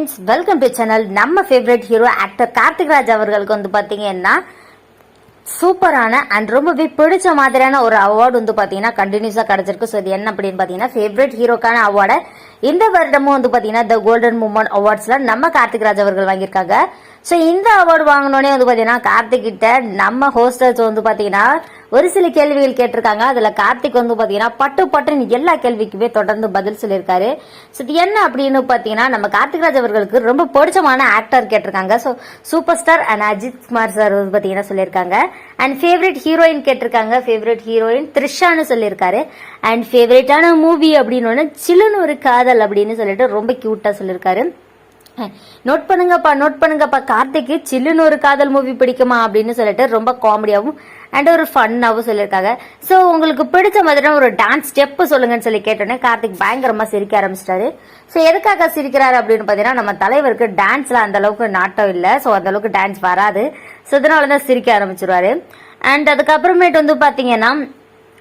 Friends welcome to channel நம்ம favourite hero actor Karthik Raj அவர்களுக்கு வந்து பார்த்தீங்கன்னா சூப்பரான அண்ட் ரொம்பவே பிடிச்ச மாதிரியான ஒரு அவார்டு வந்து பார்த்தீங்கன்னா கண்டினியூஸாக கிடச்சிருக்கு. ஸோ இது என்ன அப்படின்னு பார்த்தீங்கன்னா ஃபேவரட் ஹீரோக்கான அவார்டை இந்த வருடமும் வந்து பார்த்தீங்கன்னா த கோல்டன் மூமெண்ட் அவார்ட்ஸில் நம்ம கார்த்திக் ராஜ் அவர்கள் வாங்கியிருக்காங்க. ஸோ இந்த அவார்டு வாங்கினோடனே வந்து பார்த்தீங்கன்னா கார்த்திக் கிட்ட நம்ம ஹோஸ்டல்ஸ் வந்து பார்த்தீங்கன்னா ஒரு சில கேள்விகள் கேட்டிருக்காங்க. அதில் கார்த்திக் வந்து பார்த்தீங்கன்னா பட்டு பட்டுன்னு எல்லா கேள்விக்குமே தொடர்ந்து பதில் சொல்லியிருக்காரு. ஸோ இது என்ன அப்படின்னு பார்த்தீங்கன்னா நம்ம கார்த்திக் ராஜ் அவர்களுக்கு ரொம்ப பிடிச்சமான ஆக்டர் கேட்டிருக்காங்க. So super star and Ajith Kumar sir வந்து பார்த்தீங்கன்னா சொல்லியிருக்காங்க. அண்ட் ஃபேவரட் ஹீரோயின் கேட்டிருக்காங்க. ஃபேவரட் ஹீரோயின் த்ரிஷான்னு சொல்லியிருக்காரு. அண்ட் ஃபேவரட்டான மூவி அப்படின்னு ஒன்று சில்லுன்னு ஒரு காதல் அப்படின்னு சொல்லிட்டு ரொம்ப க்யூட்டாக சொல்லியிருக்காரு நோட் பண்ணுங்கப்பா நோட் பண்ணுங்கப்பா. கார்த்திக்கு சில்லுன்னு ஒரு காதல் மூவி பிடிக்குமா அப்படின்னு சொல்லிட்டு ரொம்ப காமெடியாகவும் அண்ட் ஒரு ஃபன்னாகவும் சொல்லியிருக்காங்க ஸோ உங்களுக்கு பிடிச்ச மாதிரி ஒரு டான்ஸ் ஸ்டெப் சொல்லுங்கன்னு சொல்லி கேட்டோன்னே கார்த்திக் பயங்கரமா சிரிக்க ஆரம்பிச்சிட்டாரு. ஸோ எதுக்காக சிரிக்கிறாரு அப்படின்னு பார்த்தீங்கன்னா நம்ம தலைவருக்கு டான்ஸ்ல அந்த அளவுக்கு நாட்டம் இல்லை. ஸோ அந்த அளவுக்கு டான்ஸ் வராது. ஸோ இதனால தான் சிரிக்க ஆரம்பிச்சிருவாரு. அண்ட் அதுக்கப்புறமேட்டு வந்து பார்த்தீங்கன்னா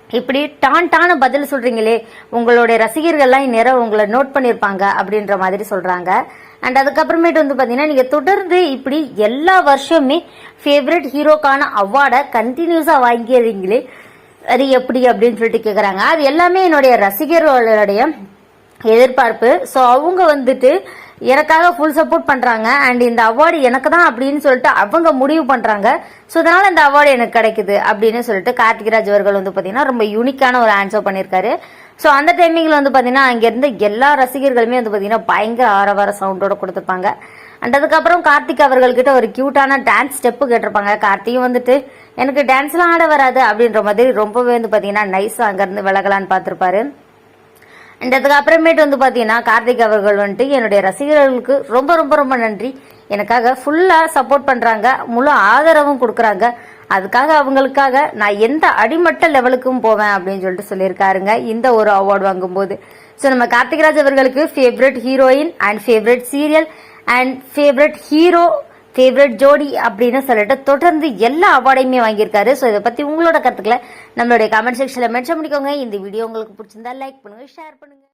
இப்படி டான் டான பதில் சொல்றீங்களே உங்களுடைய ரசிகர்கள்லாம் இந்நேரம் உங்களை நோட் பண்ணியிருப்பாங்க அப்படின்ற மாதிரி சொல்றாங்க. அண்ட் அதுக்கப்புறமேட்டு வந்து பார்த்தீங்கன்னா நீங்கள் தொடர்ந்து இப்படி எல்லா வருஷமே ஃபேவரட் ஹீரோக்கான அவார்டை கண்டினியூஸாக வாங்கிடுறீங்களே அது எப்படி அப்படின்னு சொல்லிட்டு கேட்குறாங்க அது எல்லாமே என்னுடைய ரசிகர்களுடைய எதிர்பார்ப்பு. ஸோ அவங்க வந்துட்டு எனக்காக ஃபுல் சப்போர்ட் பண்ணுறாங்க அண்ட் இந்த அவார்டு எனக்கு தான் அப்படின்னு சொல்லிட்டு அவங்க முடிவு பண்ணுறாங்க ஸோ அதனால் இந்த அவார்டு எனக்கு கிடைக்குது அப்படின்னு சொல்லிட்டு கார்த்திகராஜ் அவர்கள் வந்து பார்த்தீங்கன்னா ரொம்ப யூனிக்கான ஒரு ஆன்சர் பண்ணியிருக்காரு ஸோ அந்த டைமிங்கில் வந்து பார்த்தீங்கன்னா அங்கேருந்து எல்லா ரசிகர்களுமே வந்து பார்த்தீங்கன்னா பயங்கர ஆரவார சவுண்டோட கொடுத்துருப்பாங்க. அண்ட் அதுக்கப்புறம் கார்த்திக் அவர்கள்கிட்ட ஒரு க்யூட்டான டான்ஸ் ஸ்டெப்பு கேட்டிருப்பாங்க. கார்த்தியும் வந்துட்டு எனக்கு டான்ஸ்லாம் ஆட வராது அப்படின்ற மாதிரி ரொம்பவே வந்து பார்த்தீங்கன்னா நைஸாக அங்கேருந்து விலகலான்னு பார்த்துருப்பாரு. அண்ட் அதுக்கு அப்புறமேட்டு வந்து பார்த்தீங்கன்னா கார்த்திக் அவர்கள் வந்துட்டு என்னுடைய ரசிகர்களுக்கு ரொம்ப ரொம்ப ரொம்ப நன்றி. எனக்காக ஃபுல்லாக சப்போர்ட் பண்ணுறாங்க முழு ஆதரவும் கொடுக்குறாங்க. அதுக்காக அவங்களுக்காக நான் எந்த அடிமட்ட லெவலுக்கும் போவேன் அப்படின்னு சொல்லிட்டு சொல்லியிருக்காருங்க. இந்த ஒரு அவார்டு வாங்கும்போது. ஸோ நம்ம கார்த்திக்ராஜ் அவர்களுக்கு favourite heroine and favourite serial and favourite hero favourite ஜோடி அப்படின்னு சொல்லிட்டு தொடர்ந்து எல்லா அவார்டையுமே வாங்கியிருக்காரு. ஸோ இதை பற்றி உங்களோட கருத்துக்களை நம்மளுடைய கமெண்ட் செக்ஷனில் மென்ஷன் பண்ணிக்கோங்க. இந்த வீடியோ உங்களுக்கு பிடிச்சிருந்தா லைக் பண்ணுங்கள் ஷேர் பண்ணுங்கள்